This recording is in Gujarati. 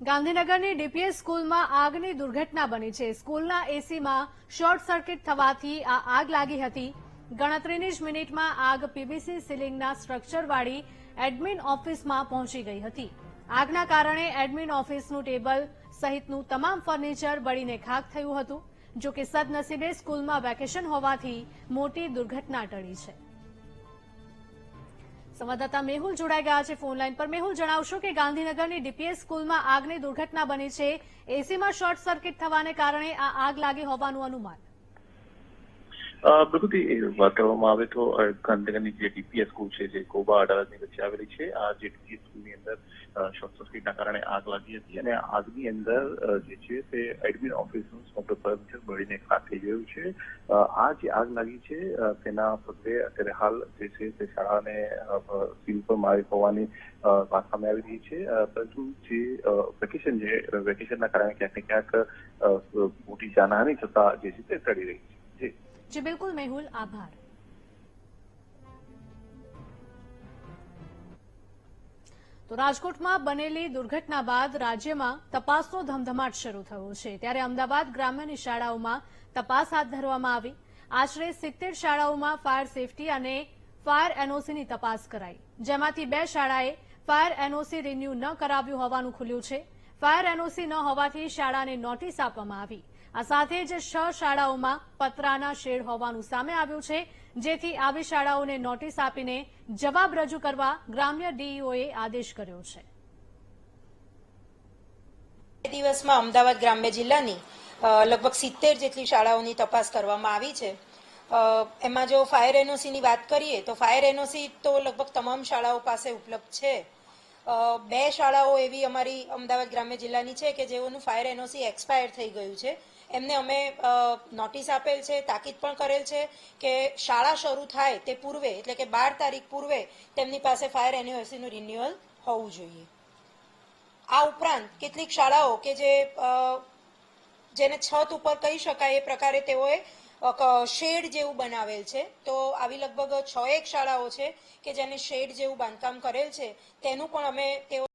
ગાંધીનગરની ડીપીએસ સ્કૂલમાં આગની દુર્ઘટના બની છે. સ્કૂલના એસીમાં શોર્ટ સર્કિટ થવાથી આ આગ લાગી હતી. ગણતરીની જ મિનિટમાં આગ પીવીસી સીલિંગના સ્ટ્રક્ચરવાળી એડમિન ઓફિસમાં પહોંચી ગઈ હતી. આગના કારણે એડમિન ઓફિસનું ટેબલ સહિતનું તમામ ફર્નિચર બળીને ખાક થયું હતું, જો કે સદનસીબે સ્કૂલમાં વેકેશન હોવાથી મોટી દુર્ઘટના ટળી છે. સંવાદદાતા મેહુલ જોડાઈ ગયા છે ફોન લાઈન પર. મેહુલ, જણાવશો કે ગાંધીનગરની ડીપીએસ સ્કૂલમાં આગની દુર્ઘટના બની છે. એસીમાં શોર્ટ સર્કિટ થવાને કારણે આ આગ લાગી હોવાનું અનુમાન. એ વાત કરવામાં આવે તો ગાંધીનગરની જે ડીપીએસ સ્કૂલ છે, જે કોબા અડાલજની વચ્ચે આવેલી છે, આ જે ડીપીએસ સ્કૂલની અંદર શોર્ટ સર્કિટના કારણે આગ લાગી હતી અને આગની અંદર જે છે તે એડમિન ઓફિસનું સમગ્ર ફર્નિચર બળીને ખાક થઈ ગયું છે. આ જે આગ લાગી છે તેના પગલે અત્યારે હાલ જે છે તે શાળાને સીલ પર મારી હોવાની વાત સામે આવી રહી છે. પરંતુ જે વેકેશન છે વેકેશનના કારણે ક્યાંક ને ક્યાંક મોટી જાનહાની થતા જે છે તે ટળી રહી છે. જી. જી બિલકુલ મેહુલ આભાર તો રાજકોટમાં બનેલી દુર્ઘટના બાદ રાજ્યમાં તપાસનો ધમધમાટ શરૂ થયો છે. ત્યારે અમદાવાદ ગ્રામ્યની શાળાઓમાં તપાસ હાથ ધરવામાં આવી. આશરે સિત્તેર શાળાઓમાં ફાયર સેફટી અને ફાયર એનઓસીની તપાસ કરાઈ. જેમાંથી બે શાળાએ ફાયર એનઓસી રિન્યુ ન કરાવ્યું હોવાનું ખુલ્યું છે. ફાયર એનઓસી ન હોવાથી શાળાને નોટિસ આપવામાં આવી. આ સાથે જ છ શાળાઓમાં પતરાના શેડ હોવાનું સામે આવ્યું છે, જેથી આવી શાળાઓને નોટિસ આપીને જવાબ રજૂ કરવા ગ્રામ્ય ડીઈઓએ આદેશ કર્યો છે. દિવસમાં અમદાવાદ ગ્રામ્ય જિલ્લાની લગભગ સિત્તેર જેટલી શાળાઓની તપાસ કરવામાં આવી છે. એમાં જો ફાયર એનઓસીની વાત કરીએ, તો ફાયર એનઓસી તો લગભગ તમામ શાળાઓ પાસે ઉપલબ્ધ છે. બે શાળાઓ એવી અમારી અમદાવાદ ગ્રામ્ય જિલ્લાની છે કે જેઓનું ફાયર એનઓસી એક્સપાયર થઈ ગયું છે. એમને અમે નોટિસ આપેલ છે, તાકીદ પણ કરેલ છે કે શાળા શરૂ થાય તે પૂર્વે, એટલે કે બાર તારીખ પૂર્વે તેમની પાસે ફાયર એનઓસીનું રિન્યુઅલ હોવું જોઈએ. આ ઉપરાંત કેટલીક શાળાઓ કે જે જેને છત ઉપર કહી શકાય, એ પ્રકારે તેઓએ શેડ જેવું બનાવેલ છે. તો આવી લગભગ છ એક શાળાઓ છે કે જેને શેડ જેવું બાંધકામ કરેલ છે. તેનું પણ અમે તેઓ